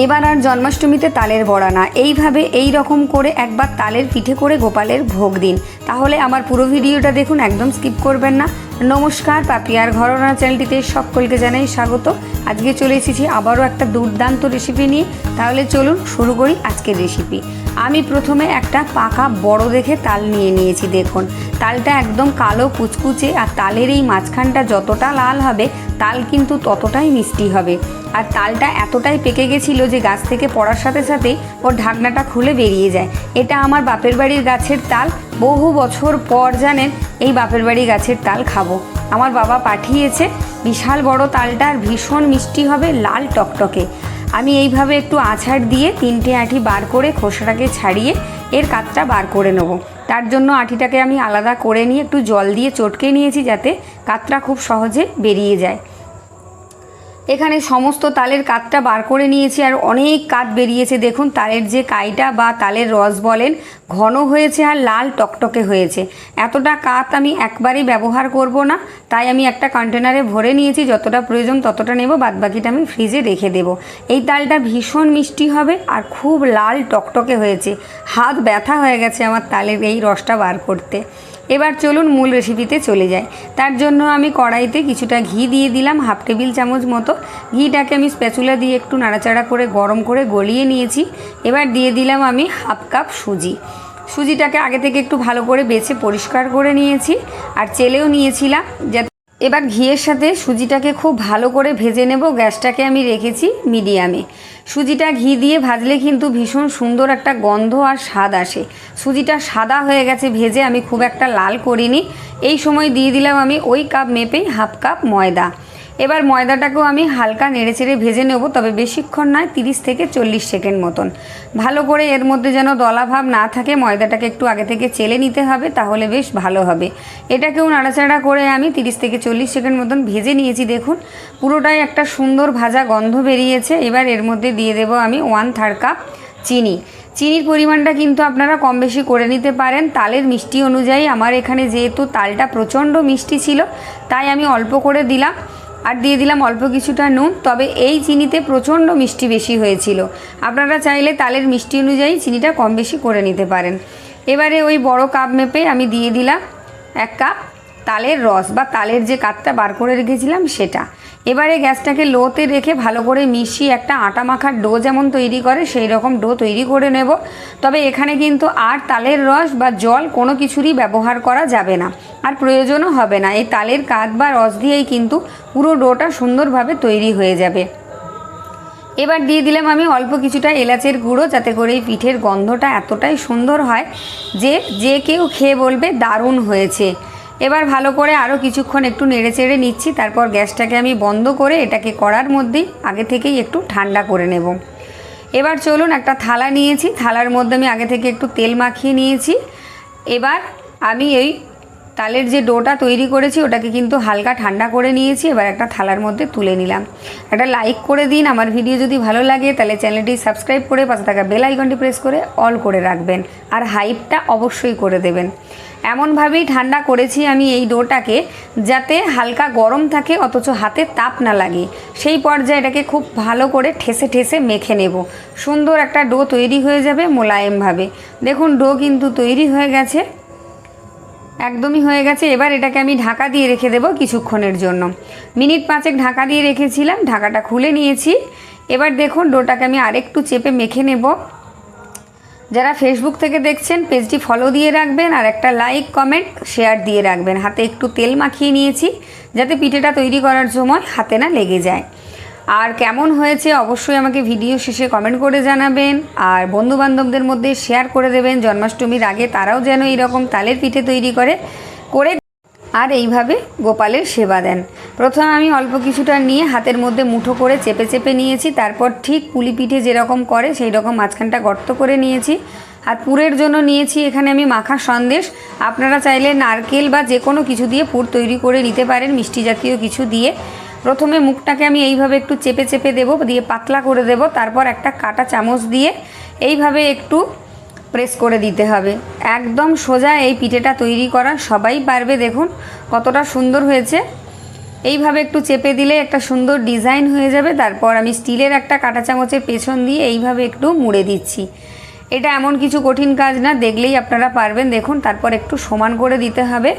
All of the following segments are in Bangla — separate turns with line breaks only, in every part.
এবার আর জন্মাষ্টমীতে তালের বড়া না। এইভাবে এই রকম করে একবার তালের পিঠে করে গোপালের ভোগ দিন। তাহলে আমার পুরো ভিডিওটা দেখুন, একদম স্কিপ করবেন না। নমস্কার, পাপিয়ার ঘরনা চ্যানেলটিতে সকলকে জানাই স্বাগত। আজকে চলে এসেছি আবারও একটা দুর্দান্ত রেসিপি নিয়ে। তাহলে চলুন শুরু করি আজকের রেসিপি আমি প্রথমে একটা পাকা বড় দেখে তাল নিয়ে নিয়েছি, দেখুন। তালটা একদম কালো কুচকুচে আর তালের এই মাঝখানটা যতটা লাল হবে তাল কিন্তু ততটাই মিষ্টি হবে। আর তালটা এতটাই পেকে গেছিল যে গাছ থেকে পড়ার সাথে সাথেই ওর ঢাকনাটা খুলে বেরিয়ে যায়। এটা আমার বাপের বাড়ির গাছের তাল। বহু বছর পর জানেন এই বাপের বাড়ি গাছের তাল খাব। আমার বাবা পাঠিয়েছে বিশাল বড় তালটা আর ভীষণ মিষ্টি হবে লাল টকটকে। আমি এইভাবে একটু আছাড় দিয়ে তিনটে আঁটি বার করে খোসাটাকে ছাড়িয়ে এর কাতটা বার করে নেব। তার জন্য আঁটিটাকে আমি আলাদা করে নিয়ে একটু জল দিয়ে চটকে নিয়েছি যাতে কাতটা খুব সহজে বেরিয়ে যায়। এখানে সমস্ত তালের কাতটা বার করে নিয়েছি আর অনেক কাত বেরিয়েছে। দেখুন, তালের যে কাইটা বা তালের রস বলেন, ঘন হয়েছে আর লাল টকটকে হয়েছে। এতটা কাত আমি একবারেই ব্যবহার করব না, তাই আমি একটা কন্টেনারে ভরে নিয়েছি। যতটা প্রয়োজন ততটা নেব, বাদবাকিটা আমি ফ্রিজে রেখে দেব। এই তালটা ভীষণ মিষ্টি হবে আর খুব লাল টকটকে হয়েছে। হাত ব্যথা হয়ে গেছে আমার তালের এই রসটা বার করতে। এবার চলুন মূল রেসিপিতে চলে যাই। তার জন্য আমি কড়াইতে কিছুটা ঘি দিয়ে দিলাম, হাফ টেবিল চামচ মতো। ঘিটাকে আমি স্প্যাচুলা দিয়ে একটু নাড়াচাড়া করে, গরম করে গলিয়ে নিয়েছি। এবার দিয়ে দিলাম আমি হাফ কাপ সুজি। সুজিটাকে আগে থেকে একটু ভালো করে বেছে পরিষ্কার করে নিয়েছি। আর চেলেও নিয়েছিলাম, যাতে এবার ঘিয়ের সাথে সুজিটাকে খুব ভালো করে ভেজে নেব, গ্যাসটাকে আমি রেখেছি মিডিয়ামে। সুজিটা ঘি দিয়ে ভাজলে কিন্তু ভীষণ সুন্দর একটা গন্ধ আর স্বাদ আসে। সুজিটা সাদা হয়ে গেছে ভেজে আমি খুব একটা লাল করিনি। এই সময় দিয়ে দিলাম আমি ওই কাপ মেপেই হাফ কাপ ময়দা। এবার ময়দাটাকেও আমি হালকা নেড়েচেড়ে ভেজে নেব, তবে বেশিক্ষণ নয়, তিরিশ থেকে চল্লিশ সেকেন্ড মতন। ভালো করে এর মধ্যে যেন দলাভাব না থাকে, ময়দাটাকে একটু আগে থেকে চেলে নিতে হবে, তাহলে বেশ ভালো হবে। এটাকেও নাড়াচাড়া করে আমি তিরিশ থেকে চল্লিশ সেকেন্ড মতন ভেজে নিয়েছি, দেখুন। পুরোটাই একটা সুন্দর ভাজা গন্ধ বেরিয়েছে, এবার এর মধ্যে দিয়ে দেবো আমি ওয়ান থার্ড কাপ চিনি। চিনির পরিমাণটা কিন্তু আপনারা কম বেশি করে নিতে পারেন, তালের মিষ্টি অনুযায়ী। আমার এখানে যেহেতু তালটা প্রচণ্ড মিষ্টি ছিল, তাই আমি অল্প করে দিলাম। আর দিয়ে দিলাম অল্প কিছুটা নুন, তবে এই চিনিতে প্রচণ্ড মিষ্টি বেশি হয়েছিল। আপনারা চাইলে তালের মিষ্টি অনুযায়ী চিনিটা কম বেশি করে নিতে পারেন। এবারে ওই বড় কাপ মেপে আমি দিয়ে দিলাম এক কাপ তালের রস বা তালের যে কাপটা বার করে রেখেছিলাম সেটা। এবারে গ্যাসটাকে লোতে রেখে ভালো করে মিশিয়ে একটা আটা মাখার ডো যেমন তৈরি করে, সেই রকম ডো তৈরি করে নেব। তবে এখানে কিন্তু আর তালের রস বা জল কোনো কিছুরই ব্যবহার করা যাবে না আর প্রয়োজনও হবে না। এই তালের কাঠ বা রস দিয়েই কিন্তু পুরো ডোটা সুন্দরভাবে তৈরি হয়ে যাবে। এবার দিয়ে দিলাম আমি অল্প কিছুটা এলাচের গুঁড়ো, যাতে করে এই পিঠের গন্ধটা এতটাই সুন্দর হয় যে যে কেউ খেয়ে বলবে দারুণ হয়েছে। এবার ভালো করে আরও কিছুক্ষণ একটু নেড়ে চেড়ে নিচ্ছি, তারপর গ্যাসটাকে আমি বন্ধ করে এটাকে করার মধ্যেই আগে থেকেই একটু ঠান্ডা করে নেব। এবার চলুন একটা থালা নিয়েছি, থালার মধ্যে আমি আগে থেকে একটু তেল মাখিয়ে নিয়েছি। এবার আমি এই তালের যে ডোটা তৈরি করেছি, ওটাকে কিন্তু হালকা ঠান্ডা করে নিয়েছি, এবার একটা থালার মধ্যে তুলে নিলাম। একটা লাইক করে দিন, আমার ভিডিও যদি ভালো লাগে তাহলে চ্যানেলটি সাবস্ক্রাইব করে পাশে থাকা বেল আইকনটি প্রেস করে অল করে রাখবেন, আর হাইপটা অবশ্যই করে দেবেন। এমনভাবেই ঠান্ডা করেছি আমি এই ডোটাকে, যাতে হালকা গরম থাকে, অথচ হাতে তাপ না লাগে। সেই পর্যায়ে এটাকে খুব ভালো করে ঠেসে ঠেসে মেখে নেব। সুন্দর একটা ডো তৈরি হয়ে যাবে মোলায়েমভাবে। দেখুন, ডো কিন্তু তৈরি হয়ে গেছে। একদমই হয়ে গেছে। এবার এটাকে আমি ঢাকা দিয়ে রেখে দেবো কিছুক্ষণের জন্য। মিনিট পাঁচেক ঢাকা দিয়ে রেখেছিলাম, ঢাকাটা খুলে নিয়েছি। এবার দেখুন, ডোটাকে আমি আরেকটু চেপে মেখে নেব। যারা ফেসবুক থেকে দেখছেন, পেজটি ফলো দিয়ে রাখবেন আর একটা লাইক কমেন্ট শেয়ার দিয়ে রাখবেন। হাতে একটু তেল মাখিয়ে নিয়েছি, যাতে পিঠেটা তৈরি করার সময় হাতে না লেগে যায়। আর কেমন হয়েছে অবশ্যই আমাকে ভিডিও শেষে কমেন্ট করে জানাবেন। আর বন্ধু বান্ধবদের মধ্যে শেয়ার করে দেবেন। জন্মাষ্টমীর আগে তারাও যেন এরকম তালের পিঠে তৈরি করে করে আর এইভাবে গোপালের সেবা দেন। প্রথমে আমি অল্প কিছুটা নিয়ে হাতের মধ্যে মুঠো করে চেপে চেপে নিয়েছি, তারপর ঠিক পুলি পিঠে যেরকম করে সেই রকম মাঝখানটা গর্ত করে নিয়েছি। আর পুরের জন্য নিয়েছি এখানে আমি মাখা সন্দেশ। আপনারা চাইলে নারকেল বা যে কোনো কিছু দিয়ে পুর তৈরি করে নিতে পারেন, মিষ্টি জাতীয় কিছু দিয়ে। প্রথমে মুখটাকে আমি এইভাবে একটু চেপে চেপে দেবো, দিয়ে পাতলা করে দেব, তারপর একটা কাটা চামচ দিয়ে এইভাবে একটু প্রেস করে দিতে হবে। একদম সোজা এই পিঠেটা তৈরি করা, সবাই পারবে দেখুন কতটা সুন্দর হয়েছে। এইভাবে একটু চেপে দিলে একটা সুন্দর ডিজাইন হয়ে যাবে। তারপর আমি স্টিলের একটা কাঁটা চামচের পেছন দিয়ে এইভাবে একটু মুড়ে দিচ্ছি। এটা এমন কিছু কঠিন কাজ না, দেখলেই আপনারা পারবেন। দেখুন, তারপর একটু সমান করে দিতে হবে।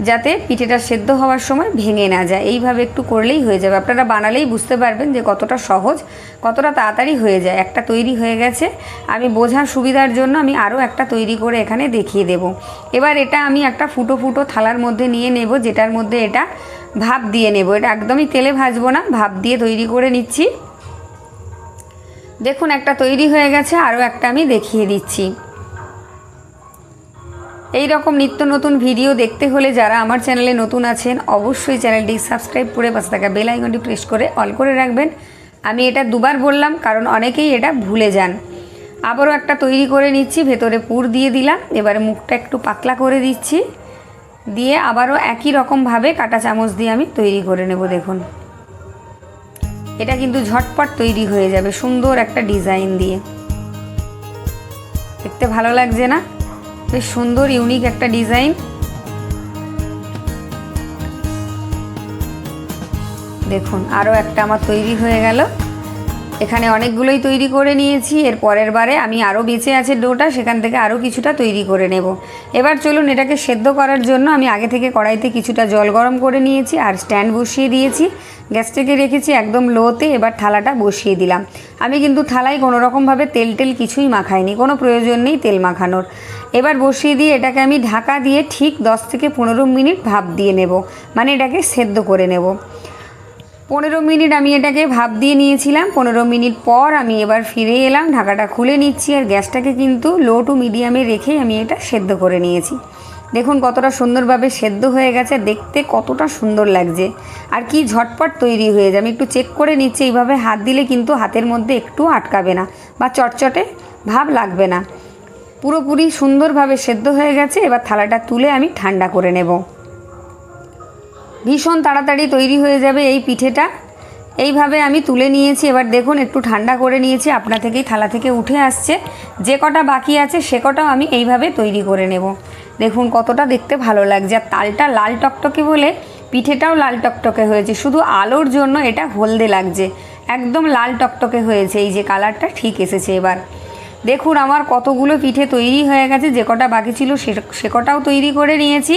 যাতে পিঠেটা সেদ্ধ হওয়ার সময় ভেঙে না যায়। এইভাবে একটু করলেই হয়ে যাবে। আপনারা বানালেই বুঝতে পারবেন যে কতটা সহজ, কতটা তাড়াতাড়ি হয়ে যায়। একটা তৈরি হয়ে গেছে। আমি বোঝার সুবিধার জন্য আমি আরও একটা তৈরি করে এখানে দেখিয়ে দেব। এবার এটা আমি একটা ফুটো ফুটো থালার মধ্যে নিয়ে নেব, যেটার মধ্যে এটা ভাপ দিয়ে নেব। এটা একদমই তেলে ভাজবো না, ভাপ দিয়ে তৈরি করে নিচ্ছি। দেখুন, একটা তৈরি হয়ে গেছে। আরও একটা আমি দেখিয়ে দিচ্ছি। এই রকম নিত্য নতুন ভিডিও দেখতে হলে যারা আমার চ্যানেলে নতুন আছেন, অবশ্যই চ্যানেলটি সাবস্ক্রাইব করে পাশে থাকা বেল আইকনটি প্রেস করে অল করে রাখবেন। আমি এটা দুবার বললাম, কারণ অনেকেই এটা ভুলে যান। আবারও একটা তৈরি করে নিচ্ছি, ভেতরে পুর দিয়ে দিলাম, এবারে মুখটা একটু পাতলা করে দিচ্ছি। দিয়ে আবারও একই রকমভাবে কাটা চামচ দিয়ে আমি তৈরি করে নেব, দেখুন। এটা কিন্তু ঝটপট তৈরি হয়ে যাবে, সুন্দর একটা ডিজাইন দিয়ে। দেখতে ভালো লাগছে না? বেশ সুন্দর ইউনিক একটা ডিজাইন দেখুন আরও একটা আমার তৈরি হয়ে গেল। এখানে অনেকগুলোই তৈরি করে নিয়েছি। এর পরের বারে আমি আরও বেঁচে আছে ডোটা, সেখান থেকে আরও কিছুটা তৈরি করে নেব। এবার চলুন এটাকে সেদ্ধ করার জন্য আমি আগে থেকে কড়াইতে কিছুটা জল গরম করে নিয়েছি আর স্ট্যান্ড বসিয়ে দিয়েছি। গ্যাসটাকে রেখেছি একদম লোতে, এবার থালাটা বসিয়ে দিলাম। আমি কিন্তু থালায় কোনো রকমভাবে তেল টেল কিছুই মাখাইনি, কোনো প্রয়োজন নেই তেল মাখানোর। এবার বসিয়ে দিয়ে এটাকে আমি ঢাকা দিয়ে ঠিক দশ থেকে পনেরো মিনিট ভাপ দিয়ে নেব মানে এটাকে সেদ্ধ করে নেব। পনেরো মিনিট আমি এটাকে ভাপ দিয়ে নিয়েছিলাম। পনেরো মিনিট পর আমি এবার ফিরে এলাম, ঢাকাটা খুলে নিচ্ছি আর গ্যাসটাকে কিন্তু লো টু মিডিয়ামে রেখেই আমি এটা সেদ্ধ করে নিয়েছি। দেখুন কতটা সুন্দরভাবে সেদ্ধ হয়ে গেছে, দেখতে কতটা সুন্দর লাগছে। আর কি ঝটপট তৈরি হয়ে যায় আমি একটু চেক করে নিচ্ছি, এইভাবে হাত দিলে কিন্তু হাতের মধ্যে একটু আটকাবে না বা চটচটে ভাব লাগবে না। পুরোপুরি সুন্দরভাবে সেদ্ধ হয়ে গেছে, এবার থালাটা তুলে আমি ঠান্ডা করে নেব। ভীষণ তাড়াতাড়ি তৈরি হয়ে যাবে এই পিঠেটা। এইভাবে আমি তুলে নিয়েছি, এবার দেখুন একটু ঠান্ডা করে নিয়েছি, আপনা থেকেই থালা থেকে উঠে আসছে। যে কটা বাকি আছে, সে কটাও আমি এইভাবে তৈরি করে নেব। দেখুন কতটা দেখতে ভালো লাগছে, আর তালটা লাল টকটকে বলে পিঠেটাও লাল টকটকে হয়েছে। শুধু আলোর জন্য এটা হলদে লাগছে, একদম লাল টকটকে হয়েছে, এই যে কালারটা ঠিক এসেছে এবার। দেখুন আমার কতগুলো পিঠে তৈরি হয়ে গেছে, যে কটা বাকি ছিল সে সে কটাও তৈরি করে নিয়েছি।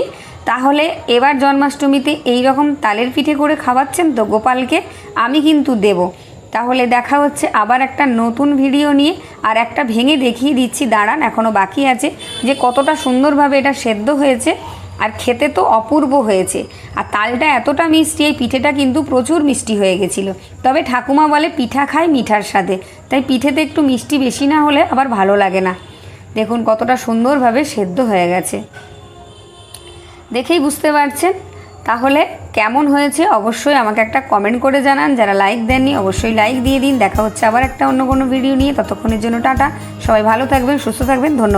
তাহলে এবার জন্মাষ্টমীতে এই রকম তালের পিঠে করে খাওয়াচ্ছেন তো গোপালকে? আমি কিন্তু দেব। তাহলে দেখা হচ্ছে আবার একটা নতুন ভিডিও নিয়ে আর একটা ভেঙে দেখিয়ে দিচ্ছি। দাঁড়ান এখনও বাকি আছে যে কতটা সুন্দরভাবে এটা সেদ্ধ হয়েছে আর খেতে তো অপূর্ব হয়েছে। আর তালটা এতটা মিষ্টি, এই পিঠেটা কিন্তু প্রচুর মিষ্টি হয়ে গেছিল। তবে ঠাকুমা বলে পিঠা খায় মিঠার সাথে তাই পিঠেতে একটু মিষ্টি বেশি না হলে আবার ভালো লাগে না। দেখুন কতটা সুন্দরভাবে সেদ্ধ হয়ে গেছে। দেখেই বুঝতে পারছেন? তাহলে কেমন হয়েছে? অবশ্যই আমাকে একটা কমেন্ট করে জানান। যারা লাইক দেননি, অবশ্যই লাইক দিয়ে দিন। দেখা হচ্ছে আবার একটা অন্য কোনো ভিডিও নিয়ে। ততক্ষণের জন্য টাটা। সবাই ভালো থাকবেন, সুস্থ থাকবেন। ধন্যবাদ।